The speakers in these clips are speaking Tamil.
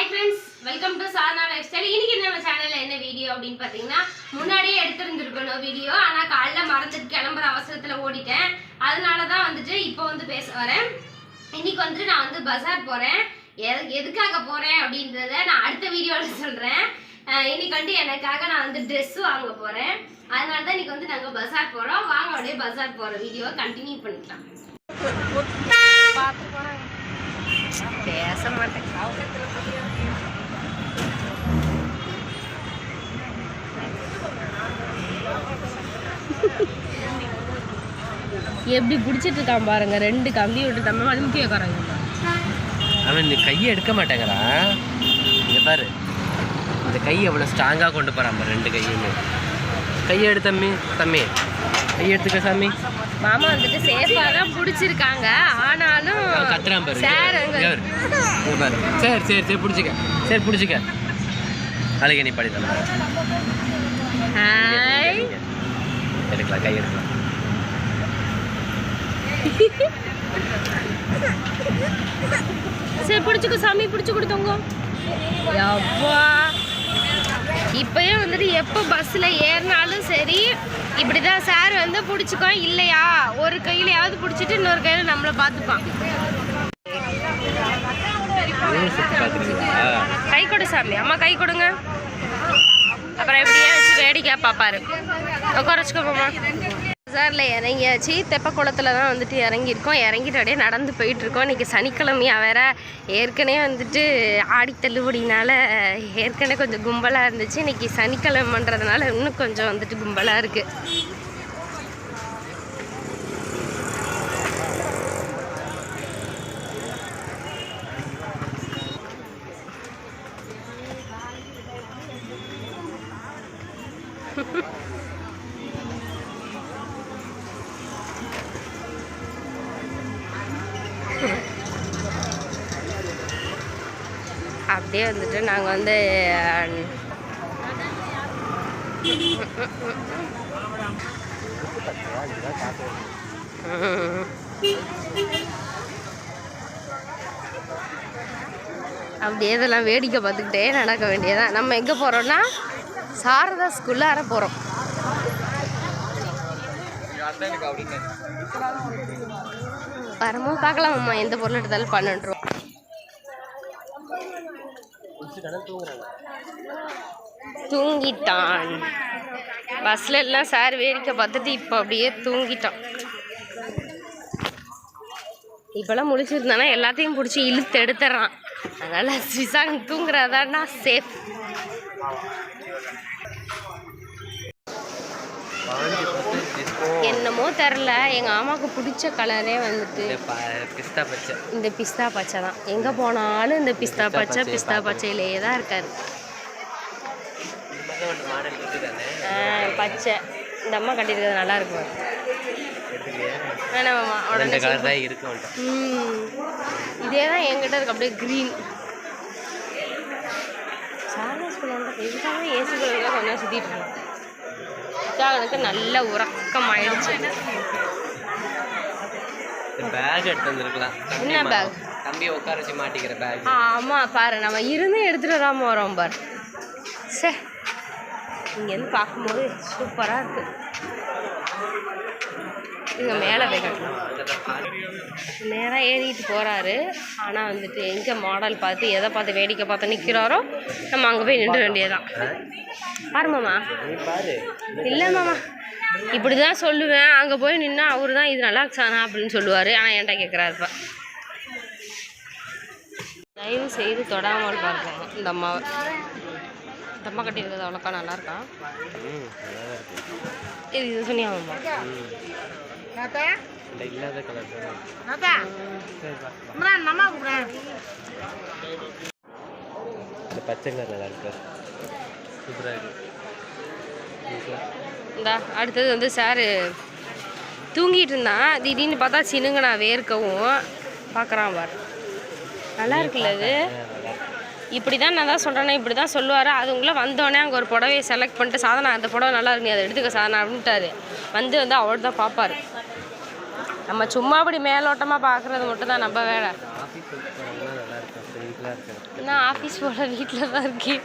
Hi friends welcome to Sadhana life style இன்னைக்கு நம்ம சேனல்ல என்ன வீடியோ அப்படின்னு பார்த்தீங்கன்னா முன்னாடியே எடுத்திருந்துருக்கணும் வீடியோ ஆனால் காலைல மறந்துட்டு கிளம்புற அவசரத்துல ஓடிட்டேன். அதனால தான் வந்துட்டு இப்போ வந்து பேச வரேன். இன்னைக்கு வந்துட்டு நான் வந்து பஜார் போறேன். எது எதுக்காக போறேன் அப்படின்றத நான் அடுத்த வீடியோவில் சொல்றேன். இன்னைக்கு வந்து எனக்காக நான் வந்து ட்ரெஸ்ஸு வாங்க போறேன். அதனால தான் இன்னைக்கு வந்து நாங்கள் பஜார் போறோம். வாங்க அப்படியே பஜார் போற வீடியோவை கண்டினியூ பண்ணிக்கலாம். பேச மாட்டேன். எப்படி பிடிச்சிட்டு இருக்கான் பாருங்க ரெண்டு கம்பி விட்டு தம்ம அனுப்பி வைக்கிறாங்க அவன் இந்த கையை எடுக்க மாட்டேங்கிறா. இங்க பாரு. இந்த கை எவ்வளோ ஸ்ட்ராங்காக கொண்டு போகிறான் பாரு ரெண்டு கையுமே. கையை எடு தம்பி தம்பி. கையை எடுத்துக்க சாமி. மாமா வந்துட்டு சேஃபா தான் பிடிச்சிருக்காங்க. ஆனாலும் கத்துறான் பாரு பாரு. சரி சரி சரி பிடிச்சிக்க. சரி பிடிச்சிக்க. அழகே நீ படி தம்பி. எடுக்கலாம் கை எடுக்கலாம். சரி பிடிச்சிக்கோ சாமி பிடிச்சி கொடுத்தோங்க அப்பா இப்பயே வந்துட்டு எப்போ பஸ்ஸில் ஏறினாலும் சரி இப்படி தான் சார் வந்து பிடிச்சிக்கோ இல்லையா? ஒரு கையிலையாவது பிடிச்சிட்டு இன்னொரு கையில் நம்மளை பார்த்துப்பான் கை கொடு சாமி அம்மா கை கொடுங்க. அப்புறம் எப்படியே வச்சு வேடிக்கை பார்ப்பாரு மாமா பஜாரில் இறங்கியாச்சு. தெப்பக்குளத்தில் தான் வந்துட்டு இறங்கியிருக்கோம். இறங்கிட்டு அப்படியே நடந்து போயிட்டுருக்கோம். இன்றைக்கி சனிக்கிழமையா வேற. ஏற்கனவே வந்துட்டு ஆடி தள்ளுபடினால ஏற்கனவே கொஞ்சம் கும்பலாக இருந்துச்சு. இன்றைக்கி சனிக்கிழமைன்றதுனால இன்னும் கொஞ்சம் வந்துட்டு கும்பலாக இருக்குது அப்படியே வந்துட்டு நாங்கள் வந்து அப்படியே இதெல்லாம் வேடிக்கை பார்த்துக்கிட்டே நடக்க வேண்டியதான் நம்ம எங்கே போகிறோம்னா சாரதா ஸ்கூல்லார போகிறோம் வரமோ பார்க்கலாமாம்மா எந்த பொருள் எடுத்தாலும் பன்னெண்டு ரூபா. தூங்கிட்டான். பஸ்ல எல்லாம் சார் வேடிக்கை பார்த்துட்டு இப்போ அப்படியே தூங்கிட்டான். இப்போல்லாம் முழிச்சிருந்தானா எல்லாத்தையும் பிடிச்சி இழுத்து எடுத்துறான் அதனால சிசாங் தூங்குறதான்னா சேஃப் என்னமோ தெரில எங்கள் அம்மாவுக்கு பிடிச்ச கலரே வந்துட்டு பிஸ்தா பச்சை. இந்த பிஸ்தா பச்சை தான். எங்கே போனாலும் இந்த பிஸ்தா பச்சை பிஸ்தா பச்சையிலேயே தான் இருக்காரு. பச்சை. இந்த அம்மா கட்டியிருக்கிறது நல்லா இருக்கும் இதே தான் என்கிட்ட இருக்கு. அப்படியே க்ரீன் சாரதா ஸ்கூல் இதுக்காக ஏசி கொஞ்சம் சுற்றிட்டு இருக்கோம் அவனுக்கு நல்ல உறக்கம் ஆயிடுச்சு பேக் எடுத்து வந்திருக்கலாம். தம்பி என்ன bag? தம்பியை உட்கார வச்சு மாட்டிக்கிற பேக் ஆமாம் பாரு நம்ம இருந்து எடுத்துகிட்டு வராமல் வரோம் பாரு. சே இங்கேருந்து பார்க்கும்போது சூப்பராக இருக்கு. இங்கே மேலே போய் கட்டலாம் நேராக ஏறிட்டு போகிறாரு ஆனால் வந்துட்டு எங்கே மாடல் பார்த்து எதை பார்த்து வேடிக்கை பார்த்து நிற்கிறாரோ நம்ம அங்கே போய் நின்று வேண்டியதான் பாரு மாமா. இல்லை மாமா. இப்படி தான் சொல்லுவேன். அங்கே போய் நின்னா அவரு தான் இது நல்லா இருக்கானா அப்படின்னு சொல்லுவார். ஆனால் என்கிட்ட கேட்குறாருப்பா தயவு செய்து தொடாமல் பார்க்கணும் இந்த அம்மாவை இந்த அம்மா கட்டியிருக்கிறது அவ்வளோக்கா நல்லா இருக்கா? ம் நல்லா இருக்கு. இது இது சொன்னியா இந்த இல்லாத கலர் தான். சரி பார்க்கலாம் இந்த பச்சை கலர் நல்லா இருக்கு. சூப்பராக இருக்கு. இந்த அடுத்தது வந்து சார் தூங்கிட்டு இருந்தான். திடீர்னு பார்த்தா சினுங்கண்ணா வேர்க்கவும். பார்க்குறான் பார். நல்லா இருக்குல்ல இது இப்படி தான் நான் தான் சொல்கிறேன்னா இப்படி தான் சொல்லுவார் அதுக்குள்ளே வந்தோடனே அங்கே ஒரு புடவையை செலக்ட் பண்ணிட்டு சாதனா அந்த புடவை நல்லா இருக்கு நீ அதை எடுத்துக்க சாதனா அப்படின்ட்டாரு. வந்து வந்து அவள் தான் பார்ப்பாரு நம்ம சும்மா அப்படி மேலோட்டமாக பார்க்குறது மட்டும் தான் நம்ம வேலை. நான் ஆஃபீஸ் போல வீட்டில் தான் இருக்கேன்.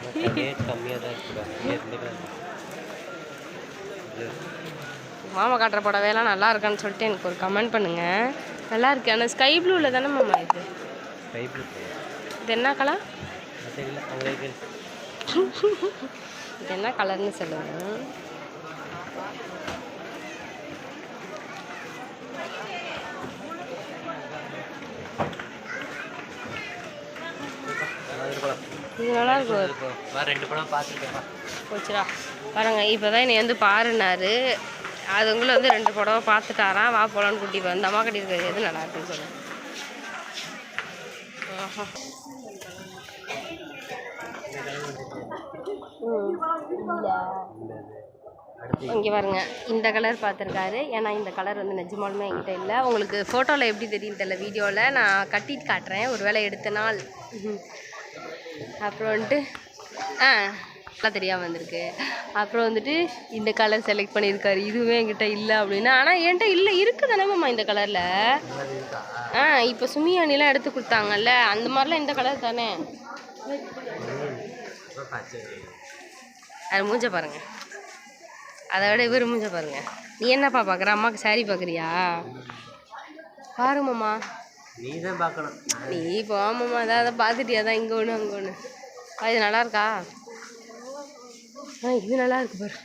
மாமா காட்டுற புடவையெல்லாம் நல்லா இருக்கான்னு சொல்லிட்டு எனக்கு ஒரு கமெண்ட் பண்ணுங்க. நல்லா இருக்கு. ஆனால் ஸ்கை ப்ளூவில் தானே மாமா இது? இது என்ன கலர் அவங்களுக்கு. இது என்ன கலர்னு சொல்லுங்க. இது நல்லா இருக்கு. வா ரெண்டு படம் பார்த்துருக்கேன்ப்பா. போச்சுடா. பாருங்க இப்போ தான் என்னை வந்து பாருனாரு. அதுக்குள்ளே வந்து ரெண்டு புடவை பார்த்துட்டாராம் வா போலான்னு கூட்டி வந்து அம்மா கட்டியிருக்கிறது எது நல்லா இருக்குன்னு சொல்லு ஆஹா. ம், இல்ல. இங்கே பாருங்க. இந்த கலர் பார்த்துருக்காரு. ஏன்னா இந்த கலர் வந்து நிஜமாலுமே என்கிட்ட இல்லை. உங்களுக்கு ஃபோட்டோவில் எப்படி தெரியும் தெரியல வீடியோவில் நான் கட்டிட்டு காட்டுறேன். ஒரு வேளை எடுத்த நாள். அப்புறம் வந்துட்டு ஆ நல்லா தெரியாமல் வந்திருக்கு. அப்புறம் வந்துட்டு இந்த கலர் செலக்ட் பண்ணியிருக்காரு. இதுவுமே என்கிட்ட இல்லை அப்படின்னா. ஆனால் என்கிட்ட இல்லை. இருக்குது தானேம்மா இந்த கலரில் ஆ இப்போ சுமியானிலாம் அணிலாம் எடுத்து கொடுத்தாங்கல்ல. அந்த மாதிரிலாம் இந்த கலர் தானே. அது மூஞ்ச பாருங்க. அதை விட இவர் மூஞ்ச பாருங்க. நீ என்னப்பா பார்க்குற அம்மாவுக்கு saree பார்க்குறியா பாருமாம்மா நீ தான் பார்க்கணும். நீ போமாம்மா அதை பார்த்துட்டியா? தான் இங்கே ஒன்று அங்கே ஒன்று இது நல்லா இருக்கா? ஆ இது நல்லா இருக்கு பாரு.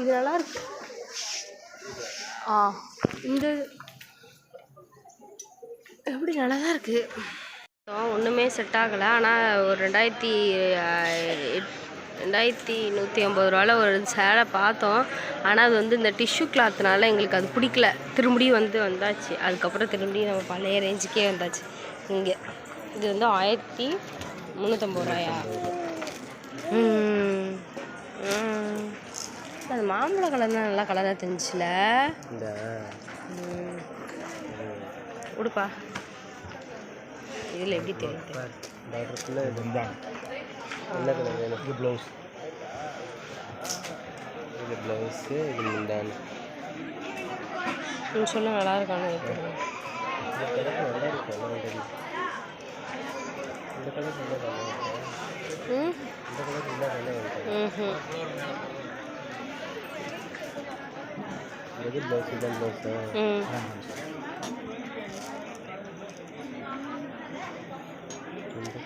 இது நல்லா இருக்கு. ஆ இந்த எப்படி நல்லா தான் இருக்கு? ஒன்றுமே செட் ஆகலை. ஆனால் ஒரு ரெண்டாயிரத்தி ரெண்டாயிரத்தி நூற்றி ஐம்பது ரூபாவில் ஒரு சேலை பார்த்தோம். ஆனால் அது வந்து இந்த டிஷ்யூ கிளாத்னால எங்களுக்கு அது பிடிக்கல. திரும்பியும் வந்து வந்தாச்சு. அதுக்கப்புறம் திரும்பியும் நம்ம பழைய ரேஞ்சுக்கே வந்தாச்சு. இங்கே. இது வந்து ஆயிரத்தி முந்நூற்றம்பது ரூபாயா. அது மாம்பழ கலர் தான் நல்லா கலராக தெரிஞ்சுல. உடுப்பா. இதில் எப்படி தெரியுது பார்டருக்குள்ளே இதுதான். என்ன கலர் இது ப்ளவுஸ் இது ப்ளவுஸு இது முந்தானி நீ சொல்ல நல்லா இருக்கானு கலர் நல்லா இருக்கு நல்லா தெரியும் இந்த கலர் நல்லா நல்லா இருக்கு. ம். இந்த கலர் நல்லா நல்லா இருக்கு. ம்ஹும். இது ப்ளவுஸ் இதான் ப்ளவுஸு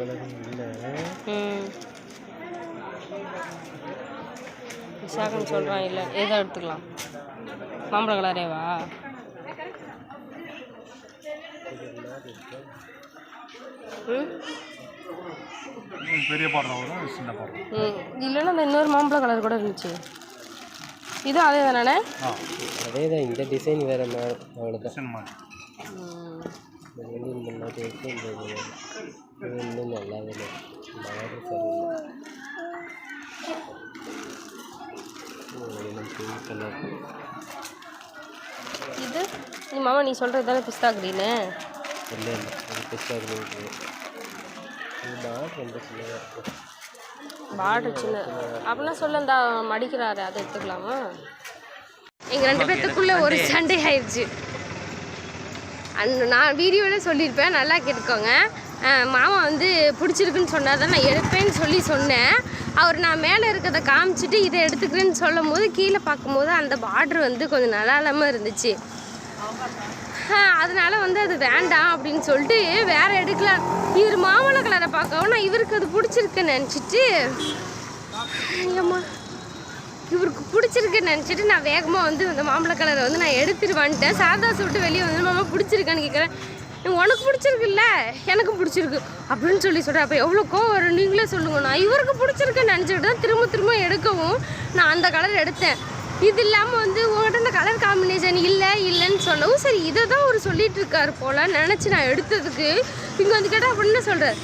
ம் இந்த கலர் இல்லை. ம். விசாகன் சொல்கிறான் இல்லை. எதை எடுத்துக்கலாம். மாம்பழ கலரேவா? ம். பெரிய இல்லைன்னா இன்னொரு மாம்பழ கலர் கூட இருந்துச்சு. இது அதே தானே? அதே தான் இந்த டிசைன் வேறு மாதிரி. அவ்வளோதான் இது இன்னும் நல்லா இல்லை. சரியில்லை. இது? நீ மாமா நீ சொல்கிறது தானே பிஸ்தா கிரீனு? இல்லை இல்லை. இது பிஸ்தா கிரீன் இது. பார்டர் ரொம்ப சின்னதாக இருக்கும் பார்டர் சின்ன அப்படின்னா சொல்ல இந்த மடிக்கிறாரு. அதை எடுத்துக்கலாமா? எங்கள் ரெண்டு பேர்த்துக்குள்ள ஒரு சண்டை. ஆயிடுச்சு அந்த நான் வீடியோவில் சொல்லியிருப்பேன். நல்லா கேட்டுக்கோங்க. மாமா வந்து பிடிச்சிருக்குன்னு சொன்னார். தான் நான் எடுப்பேன்னு சொல்லி சொன்னேன். அவர் நான் மேலே இருக்கிறத காமிச்சிட்டு இதை எடுத்துக்கிறேன்னு சொல்லும் போது கீழே பார்க்கும்போது அந்த பார்டர் வந்து கொஞ்சம் நல்லா இல்லாமல் இருந்துச்சு. அதனால வந்து அது வேண்டாம் அப்படின்னு சொல்லிட்டு வேற எடுக்கலாம். இவர் மாமலை கலரை பார்க்கவும் நான் இவருக்கு அது பிடிச்சிருக்குன்னு நினச்சிட்டு ஏம்மா இவருக்கு பிடிச்சிருக்குன்னு நினச்சிட்டு நான் வேகமாக வந்து அந்த மாம்பழ கலரை வந்து நான் எடுத்துட்டு வந்துட்டேன். சாரதாஸ் விட்டு வெளியே வந்து மாமா பிடிச்சிருக்கான்னு கேட்குறேன். உனக்கு பிடிச்சிருக்குல்ல? எனக்கும் பிடிச்சிருக்கு. அப்படின்னு சொல்லி சொல்கிறேன் அப்போ எவ்வளோ கோவம் வரும்? நீங்களே சொல்லுங்க. நான் இவருக்கு பிடிச்சிருக்குன்னு நினச்சிக்கிட்டு தான் திரும்ப திரும்ப எடுக்கவும் நான் அந்த கலர் எடுத்தேன். இது இல்லாமல் வந்து உங்கள்கிட்ட இந்த கலர் காம்பினேஷன் இல்லை இல்லைன்னு சொல்லவும் சரி இதை தான் அவர் சொல்லிட்டு இருக்காரு போல. நினச்சி நான் எடுத்ததுக்கு இங்கே வந்து கேட்டால் அப்படின்னு என்ன சொல்கிறார்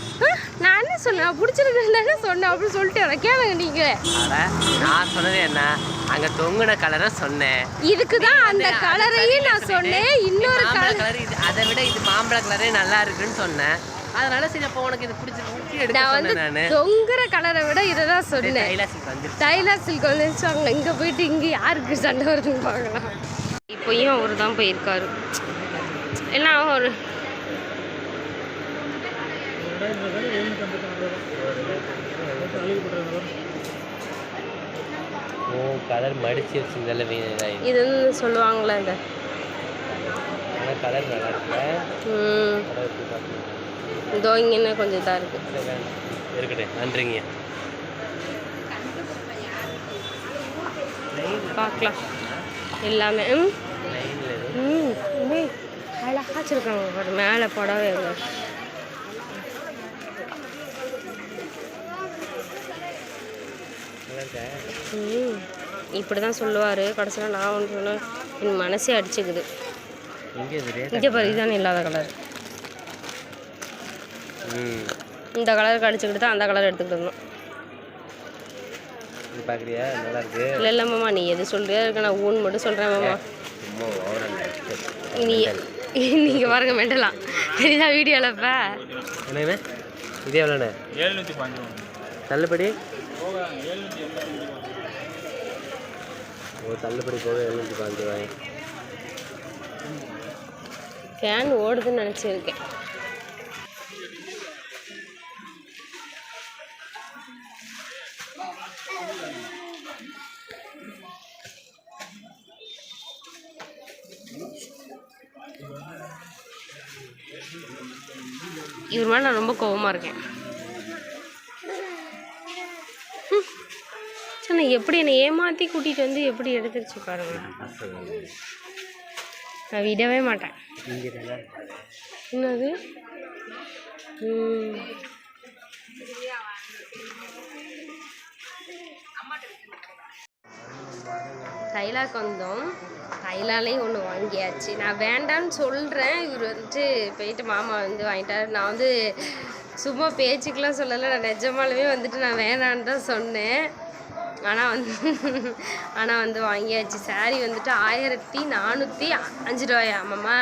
நான் என்ன சொன்னேன்? பிடிச்சிருக்குன்னு தானே சொன்னேன். அப்படின்னு சொல்லிட்டு எனக்கு கேளுங்க நீங்கள் நான் சொன்னது என்ன? அங்கே தொங்குன கலரை சொன்னேன். இதுக்கு தான் அந்த கலரையும் நான் சொன்னேன். இன்னொரு கலர் அதை விட இது மாம்பழ கலரே நல்லா இருக்குன்னு சொன்னேன். அதனால சரி அப்போ உனக்கு இது பிடிச்சிருக்கு நான் வந்து தொங்குற கலரை விட இதை தான் சொன்னேன். டைலா சில்க் வந்துச்சு அவங்க இங்கே போயிட்டு இங்கே யாருக்கு சண்டை வருதுன்னு பார்க்கலாம். இப்போயும் அவர் தான் போயிருக்காரு? எல்லாம் ஒரு ஓ கலர் மடிச்சு வச்சிருந்தால வீணாயிடும் இது. வந்து சொல்லுவாங்களே இந்த கலர் நல்லா இருக்குல்ல இதோ இங்கே கொஞ்சம் இதாக இருக்குது. இருக்கட்டும் நன்றிங்க. பார்க்கலாம். எல்லாமே ம்? ம் உண்மை அழகா வச்சுருக்காங்க மேலே புடவை ம். இப்படி தான் சொல்லுவார். கடைசியில் நான் ஒன்று சொன்னேன். என் மனசே அடிச்சுக்குது. இங்கே பாரு இதுதானே இல்லாத கலர் இந்த கலருக்கு அடிச்சுக்கிட்டு தான் அந்த கலர் எடுத்துக்கிட்டு இருந்தோம். பார்க்குறியா? நல்லா இருக்கு. இல்லை இல்லை மாமா நீ எது சொல்றியா இருக்கு நான் ஊன் மட்டும் சொல்கிறேன் மாமா. நீ நீங்கள் பாருங்க மெண்டலாம். தெரியுதா வீடியோவில் இப்போ? என்னங்கண்ணே இது எவ்வளோண்ணே? ஏழ்நூற்றி தள்ளுபடி? ஓ தள்ளுபடி போக எழுநூற்றி பாஞ்சு ரூபாய். ஃபேன் ஓடுதுன்னு நினச்சிருக்கேன். மேலே நான் ரொம்ப கோபமாக இருக்கேன் ஹம். சரி நான் எப்படி என்னை ஏமாற்றி கூட்டிகிட்டு வந்து எப்படி எடுத்துருச்சு பாருங்க நான் விடவே மாட்டேன் என்னது ம். தைலாக்கு வந்தோம் தைலாலையும் ஒன்று வாங்கியாச்சு. நான் வேண்டான்னு சொல்கிறேன் இவர் வந்துட்டு போயிட்டு மாமா வந்து வாங்கிட்டாரு. நான் வந்து சும்மா பேச்சுக்கெலாம் சொல்லலை. நான் நிஜமாலுமே வந்துட்டு நான் வேணான்னு தான் சொன்னேன். ஆனால் வந்து ஆனால் வந்து வாங்கியாச்சு. saree வந்துட்டு ஆயிரத்தி நானூற்றி அஞ்சு ரூபாயா மாமா?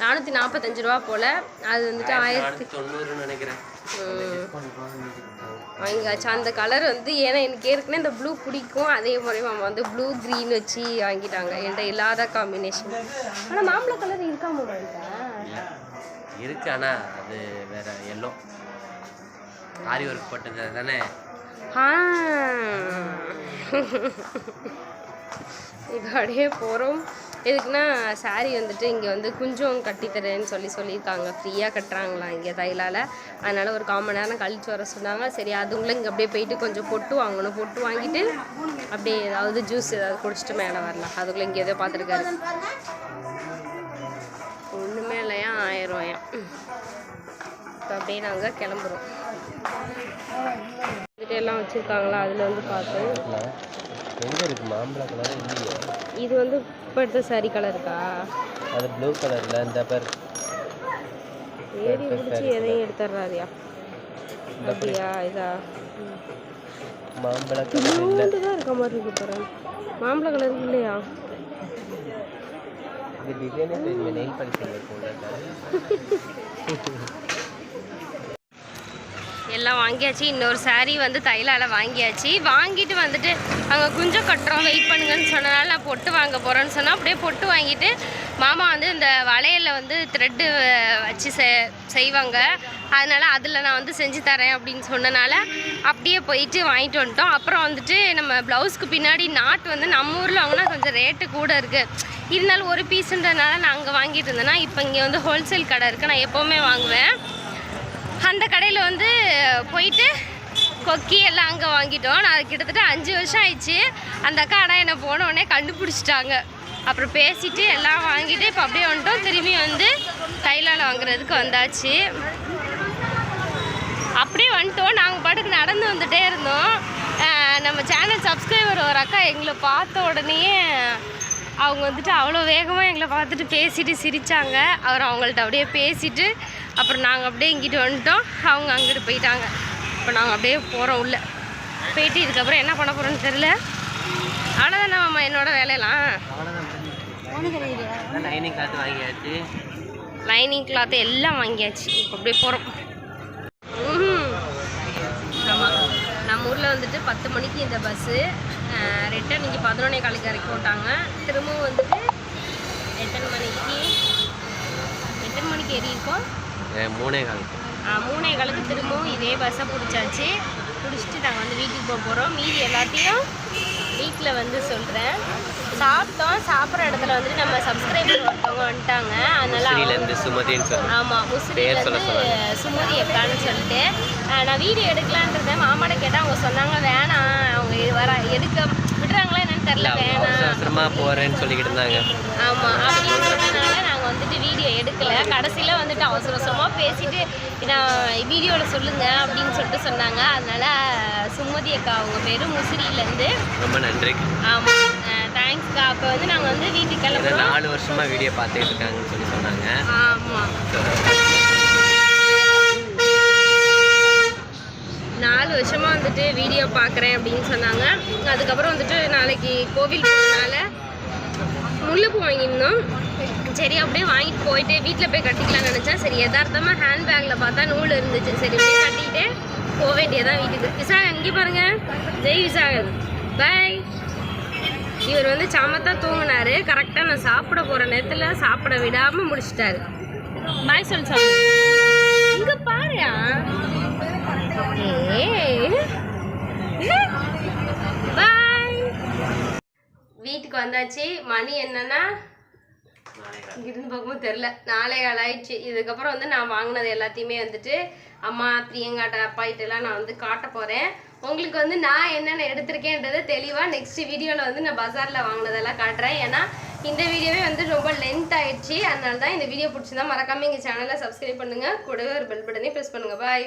நானூற்றி நாற்பத்தஞ்சு ரூபா போல். அது வந்துட்டு ஆயிரத்தி தொண்ணூறுன்னு நினைக்கிறேன். வாங்கியாச்சு. அந்த கலர் வந்து ஏன்னா எனக்கு ஏற்கனவே இந்த ப்ளூ பிடிக்கும். அதே மாதிரி மாமா வந்து ப்ளூ க்ரீன் வச்சு வாங்கிட்டாங்க. என்கிட்ட இல்லாத காம்பினேஷன் ஆனால் மாம்பழ கலர் இருக்கா மாமாட்டா இருக்கு ஆனால் அது வேற எல்லோ ஆரி ஒர்க் போட்டது தானே. இப்போ அப்படியே போகிறோம் எதுக்குன்னா சாரீ வந்துட்டு இங்கே வந்து குஞ்சம் கட்டித்தரேன்னு சொல்லி சொல்லியிருக்காங்க. ஃப்ரீயாக கட்டுறாங்களா இங்கே தைலால் அதனால் ஒரு கால் மணி நேரம் கழிச்சு வர சொன்னாங்க. சரி அதுங்களும் இங்கே அப்படியே போயிட்டு கொஞ்சம் பொட்டு வாங்கணும். பொட்டு வாங்கிட்டு அப்படியே ஏதாவது ஜூஸ் ஏதாவது குடிச்சிட்டு மேலே வரலாம். அதுக்குள்ளே இங்கே ஏதோ பார்த்துருக்காரு. ஒன்றுமே இல்லையா? ஆயிரம் ரூபாயாம் இப்போ அப்படியே நாங்கள் கிளம்புறோம். எல்லாம் வச்சுருக்காங்களா? அதில் வந்து பார்த்தோம் எங்கே இருக்கு? மாம்பழ கலர் இல்லையா. இது வந்து இப்போ எடுத்த சாரி கலருக்கா அது ப்ளூ கலரில் இந்த பேர் ஏறி பிடிச்சி எதையும் எடுத்துட்றாதியா அப்படியா இதா? மாம்பழ கலர் இல்லை தான் இருக்க மாதிரி இருக்கு பாரு. மாம்பழ கலர் இல்லையா? இது டிசைனே தெரியல நெயில் பாலிஷ் இருக்கும் எல்லாம் வாங்கியாச்சு. இன்னொரு சாரீ வந்து தையலால் வாங்கியாச்சு. வாங்கிட்டு வந்துட்டு அங்கே குஞ்சம் கட்டுறோம் வெயிட் பண்ணுங்கன்னு சொன்னனால நான் பொட்டு வாங்க போகிறேன்னு சொன்னால் அப்படியே பொட்டு வாங்கிட்டு மாமா வந்து இந்த வளையலில் வந்து த்ரெட்டு வச்சு செ செய்வாங்க. அதனால் அதில் நான் வந்து செஞ்சு தரேன் அப்படின்னு சொன்னனால அப்படியே போயிட்டு வாங்கிட்டு வந்துட்டோம். அப்புறம் வந்துட்டு நம்ம ப்ளவுஸ்க்கு பின்னாடி நாட் வந்து நம்ம ஊரில் வாங்கினா கொஞ்சம் ரேட்டு கூட இருக்குது இருந்தாலும் ஒரு பீஸுன்றதுனால நான் அங்கே வாங்கிட்டு இருந்தேன்னா இப்போ இங்கே வந்து ஹோல்சேல் கடை இருக்குது நான் எப்போவுமே வாங்குவேன். அந்த கடையில் வந்து போயிட்டு கொக்கி எல்லாம் அங்கே வாங்கிட்டோம். நான் கிட்டத்தட்ட அஞ்சு வருஷம் ஆயிடுச்சு. அந்த அக்கா ஆனால் என்னை போன உடனே கண்டுபிடிச்சிட்டாங்க. அப்புறம் பேசிட்டு எல்லாம் வாங்கிட்டு இப்போ அப்படியே வந்துட்டோம். திரும்பி வந்து தைலால் வாங்குறதுக்கு வந்தாச்சு. அப்படியே வந்துட்டோம். நாங்கள் பாட்டுக்கு நடந்து வந்துகிட்டே இருந்தோம். நம்ம சேனல் சப்ஸ்கிரைபர் ஒரு அக்கா எங்களை பார்த்த உடனேயே அவங்க வந்துட்டு அவ்வளோ வேகமாக எங்களை பார்த்துட்டு பேசிட்டு சிரித்தாங்க அவர் அவங்கள்ட்ட அப்படியே பேசிட்டு அப்புறம் நாங்கள் அப்படியே இங்கிட்டு வந்துட்டோம். அவங்க அங்கிட்டு போயிட்டாங்க. இப்போ நாங்கள் அப்படியே போகிறோம் உள்ள. போயிட்டு இதுக்கப்புறம் என்ன பண்ண போகிறோன்னு தெரில அவ்வளோதானே மாமா என்னோட வேலையெல்லாம்? லைனிங் காற்று வாங்கியாச்சு. லைனிங் கிளாத் எல்லாம் வாங்கியாச்சு. இப்போ அப்படியே போகிறோம் நம்ம ஊரில் வந்துட்டு பத்து மணிக்கு இந்த பஸ்ஸு ரிட்டன் இங்கே பதினொன்னே காலுக்கு இறக்கி விட்டாங்க. திரும்பவும் வந்துட்டு எத்தனை மணிக்கு எத்தனை மணிக்கு ஏறி இருக்கோம் மூணே கால் மூணே காலுக்கு திரும்பவும் இதே பஸ்ஸை பிடிச்சாச்சு. பிடிச்சிட்டு நாங்கள் வந்து வீட்டுக்கு போக போகிறோம் மீதி எல்லாத்தையும் வீட்டில் வந்து சொல்கிறேன் சாப்பிட்டோம். சாப்பிட்ற இடத்துல வந்துட்டு நம்ம சப்ஸ்கிரைபர் ஒருத்தவங்க வந்துட்டாங்க. அதனால சுமதின்னு ஆமாம் முஸ்லீம் சுமதி அக்கான்னு சொல்லிட்டு. நான் வீடியோ எடுக்கலான்றத மாமாட்ட கேட்டால் அவங்க சொன்னாங்க வேணாம். அவங்க வர எடுக்க விடுறாங்களா என்னன்னு அவங்க வேணாம். போகிறேன்னு சொல்லிக்கிட்டு இருந்தாங்க. ஆமாம் அப்படின்னு நாங்கள் வந்துட்டு வீடியோ எடுக்கல. கடைசியில் வந்துட்டு அவசர அவசரமாக பேசிட்டு நான் வீடியோவில் சொல்லுங்க அப்படின்னு சொல்லிட்டு சொன்னாங்க. அதனால சுமதி அக்கா அவங்க பேர் முசிறியிலேருந்து. ரொம்ப நன்றி. ஆமாம் தேங்க்ஸ்க்கா அப்போ வந்து நாங்கள் வந்து வீட்டுக்கு கிளம்புறோம். நாலு வருஷமாக வீடியோ பார்த்துட்டு இருக்காங்கன்னு சொல்லி சொன்னாங்க. ஆமாம் நாலு வருஷமா வந்துட்டு வீடியோ பார்க்குறேன் அப்படின்னு சொன்னாங்க. அதுக்கப்புறம் வந்துட்டு நாளைக்கு கோவில் போனனால முல்லைப்பூ வாங்கியிருந்தோம். சரி அப்படியே வாங்கிட்டு போயிட்டு வீட்டில் போய் கட்டிக்கலாம்னு நினச்சேன். சரி யதார்த்தமாக ஹேண்ட்பேக்கில் பார்த்தா நூல் இருந்துச்சு. சரி அப்படியே கட்டிட்டு போக வேண்டியதான் வீட்டுக்கு விசாகன் இங்கே பாருங்கள் ஜெய் விசாகன் பாய் இவர் வந்து சமத்தா தூங்கினாரு. கரெக்டாக நான் சாப்பிட போகிற நேரத்தில் சாப்பிட விடாமல் முடிச்சிட்டாரு. பாய் சொல் சாமி இங்கே பாருயா. பாய் வீட்டுக்கு வந்தாச்சு. மணி என்னன்னா இங்கிருந்து பார்க்கும்போது தெரில நாளே கால் ஆயிடுச்சு. இதுக்கப்புறம் வந்து நான் வாங்கினது எல்லாத்தையுமே வந்துட்டு அம்மா பிரியங்காட்ட அப்பாயிட்ட நான் வந்து காட்ட போகிறேன் உங்களுக்கு வந்து நான் என்னென்ன எடுத்திருக்கேன்றதை தெளிவாக நெக்ஸ்ட் வீடியோவில் வந்து நான் பஜாரில் வாங்கினதெல்லாம் காட்டுறேன். ஏன்னா இந்த வீடியோவே வந்து ரொம்ப லென்த் ஆயிடுச்சு. அதனால தான் இந்த வீடியோ பிடிச்சிருந்தா மறக்காமல் எங்கள் சேனலை சப்ஸ்கிரைப் பண்ணுங்கள் கூடவே ஒரு பெல் பட்டனே ப்ரெஸ் பண்ணுங்கள் பாய்